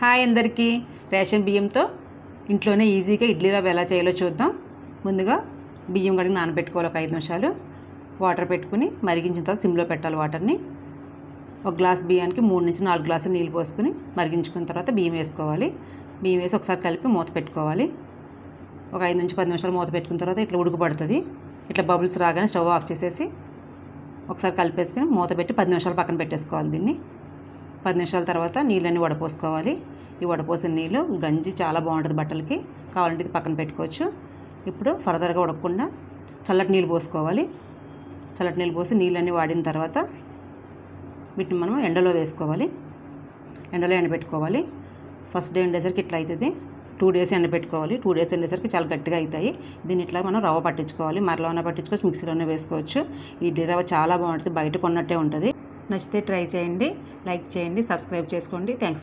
Hi అందరికీ. Ration బియ్యంతో ఇంట్లోనే ఈజీగా ఇడ్లీ రవ్వ ఎలా చేయాలో చూద్దాం. ముందుగా బియ్యం కడిగి నానబెట్టుకోవాలి ఒక ఐదు నిమిషాలు. వాటర్ పెట్టుకుని మరిగించిన తర్వాత సిమ్లో పెట్టాలి వాటర్ని. ఒక గ్లాస్ బియ్యానికి మూడు నుంచి నాలుగు గ్లాసులు నీళ్ళు పోసుకుని మరిగించుకున్న తర్వాత బియ్యం వేసుకోవాలి. బియ్యం వేసి ఒకసారి కలిపి మూత పెట్టుకోవాలి. ఒక ఐదు నుంచి పది నిమిషాలు మూత పెట్టుకున్న తర్వాత ఇట్లా ఉడుకుపడుతుంది. ఇట్లా బబుల్స్ రాగానే స్టవ్ ఆఫ్ చేసేసి ఒకసారి కలిపేసుకుని మూత పెట్టి పది నిమిషాలు పక్కన పెట్టేసుకోవాలి దీన్ని. పది నిమిషాల తర్వాత నీళ్ళన్నీ వడపోసుకోవాలి. ఈ వడపోసిన నీళ్ళు గంజి చాలా బాగుంటుంది బట్టలకి. కావాలంటే ఇది పక్కన పెట్టుకోవచ్చు. ఇప్పుడు ఫర్దర్గా ఉడకకుండా చల్లటి నీళ్ళు పోసుకోవాలి. చల్లటి నీళ్ళు పోసి నీళ్ళన్నీ వాడిన తర్వాత వీటిని మనం ఎండలో వేసుకోవాలి. ఎండలో ఎండబెట్టుకోవాలి. ఫస్ట్ డే ఎండేసరికి ఇట్లా అవుతుంది టూ డేస్ ఎండబెట్టుకోవాలి. టూ డేస్ ఎండేసరికి చాలా గట్టిగా అవుతాయి. దీన్ని ఇట్లా మనం రవ్వ పట్టించుకోవాలి. మరలోనే పట్టించుకోవచ్చు. మిక్సీలోనే వేసుకోవచ్చు. ఈ ఇడ్లీ రవ్వ చాలా బాగుంటుంది. బయట కొన్నట్టే ఉంటుంది. నచ్చితే ట్రై చేయండి లైక్ చేయండి సబ్స్క్రైబ్ చేసుకోండి. థ్యాంక్స్